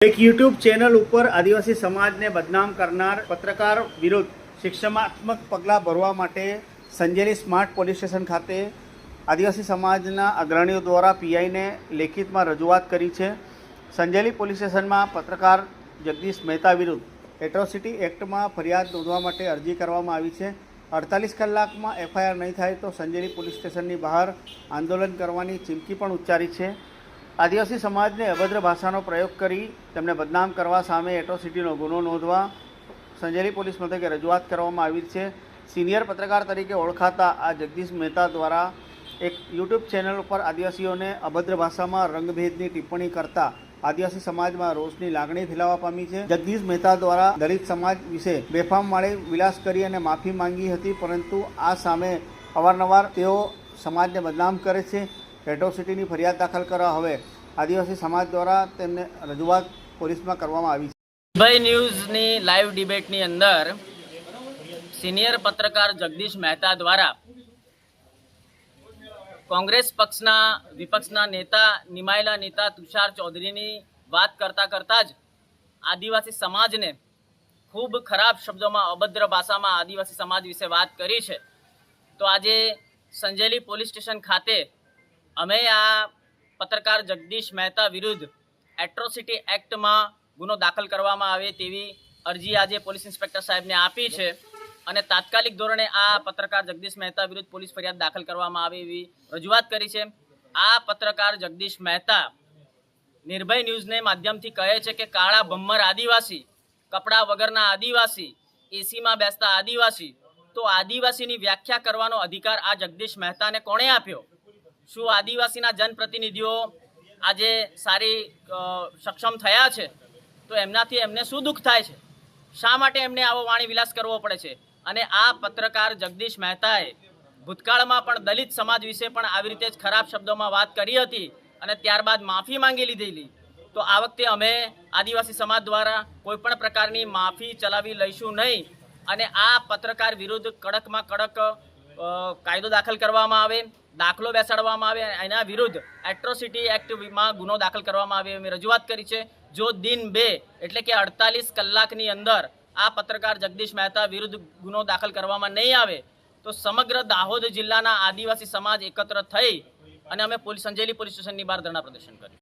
એક YouTube channel ઉપર આદિવાસી સમાજને બદનામ કરનાર પત્રકાર વિરુદ્ધ શિક્ષણાત્મક પગલાં ભરવા માટે સંજેલી સ્માર્ટ પોલીસ સ્ટેશન ખાતે આદિવાસી સમાજના અગ્રણીઓ દ્વારા પીઆઈને લેખિતમાં રજૂઆત કરી છે. સંજેલી પોલીસ સ્ટેશનમાં પત્રકાર જગદીશ મહેતા વિરુદ્ધ એટ્રોસિટી એક્ટમાં ફરિયાદ નોંધવા માટે અરજી કરવામાં આવી છે. અડતાલીસ કલાકમાં એફઆઈઆર નહીં થાય તો સંજેલી પોલીસ સ્ટેશનની બહાર આંદોલન કરવાની ચીમકી પણ ઉચ્ચારી છે. આદિવાસી સમાજને અભદ્ર ભાષાનો પ્રયોગ કરી તેમને બદનામ કરવા સામે એટ્રોસિટીનો ગુનો નોંધવા સંજેલી પોલીસ મથકે રજૂઆત કરવામાં આવી છે. સિનિયર પત્રકાર તરીકે ઓળખાતા આ જગદીશ મહેતા દ્વારા એક યુટ્યુબ ચેનલ ઉપર આદિવાસીઓને અભદ્ર ભાષામાં રંગભેદની ટિપ્પણી કરતા આદિવાસી સમાજમાં રોષની લાગણી ફેલાવા પામી છે. જગદીશ મહેતા દ્વારા દલિત સમાજ વિશે બેફામ માળે વિલાસ કરી અને માફી માંગી હતી, પરંતુ આ સામે અવારનવાર તેઓ સમાજને બદનામ કરે છે. એટ્રોસિટીની ફરિયાદ દાખલ કરવા હવે આદિવાસી સમાજ દ્વારા તેમને રજૂઆત પોલીસમાં કરવામાં આવી છે. ભાઈ ન્યૂઝની લાઈવ ડિબેટની અંદર સિનિયર પત્રકાર જગદીશ મહેતા દ્વારા કોંગ્રેસ પક્ષના વિપક્ષના નેતા નિમાયેલા નેતા તુષાર ચૌધરીની વાત કરતા કરતાં જ આદિવાસી સમાજને ખૂબ ખરાબ શબ્દોમાં અભદ્ર ભાષામાં આદિવાસી સમાજ વિશે વાત કરી છે. તો આજે સંજેલી પોલીસ સ્ટેશન ખાતે અમે આ પત્રકાર જગદીશ મહેતા વિરુદ્ધ એટ્રોસિટી એક્ટમાં ગુનો દાખલ કરવામાં આવે તેવી અરજી આજે પોલીસ ઇન્સ્પેક્ટર સાહેબને આપી છે. અને તાત્કાલિક ધોરણે આ પત્રકાર જગદીશ મહેતા વિરુદ્ધ પોલીસ ફરિયાદ દાખલ કરવામાં આવે એવી રજૂઆત કરી છે. આ પત્રકાર જગદીશ મહેતા નિર્ભય ન્યૂઝને માધ્યમથી કહે છે કે કાળા ભમ્મર આદિવાસી, કપડા વગરના આદિવાસી, એસીમાં બેસતા આદિવાસી, તો આદિવાસીની વ્યાખ્યા કરવાનો અધિકાર આ જગદીશ મહેતાને કોણે આપ્યો? શું આદિવાસીના જનપ્રતિનિધિઓ આજે સારી સક્ષમ થયા છે? તો એમનાથી એમને શું દુઃખ થાય છે? શા માટે એમને આવો વાણી વિલાસ કરવો પડે છે? અને આ પત્રકાર જગદીશ મહેતાએ ભૂતકાળમાં પણ દલિત સમાજ વિશે પણ આવી રીતે જ ખરાબ શબ્દોમાં વાત કરી હતી અને ત્યારબાદ માફી માંગી લીધેલી. તો આ વખતે અમે આદિવાસી સમાજ દ્વારા કોઈપણ પ્રકારની માફી ચલાવી લઈશું નહીં અને આ પત્રકાર વિરુદ્ધ કડકમાં કડક કાયદો દાખલ કરવામાં આવે. દાખલો બેસાડવામાં આવે એના વિરુદ્ધ એટ્રોસિટી એક્ટમાં ગુનો દાખલ કરવામાં આવે એવી રજૂઆત કરી છે. જો દિન બે એટલે કે અડતાલીસ કલાકની અંદર આ પત્રકાર જગદીશ મહેતા વિરુદ્ધ ગુનો દાખલ કરવામાં નહીં આવે, તો સમગ્ર દાહોદ જિલ્લાના આદિવાસી સમાજ એકત્ર થઈ અને અમે પોલીસ સંજેલી પોલીસ સ્ટેશનની બહાર ધરણા પ્રદર્શન કર્યું.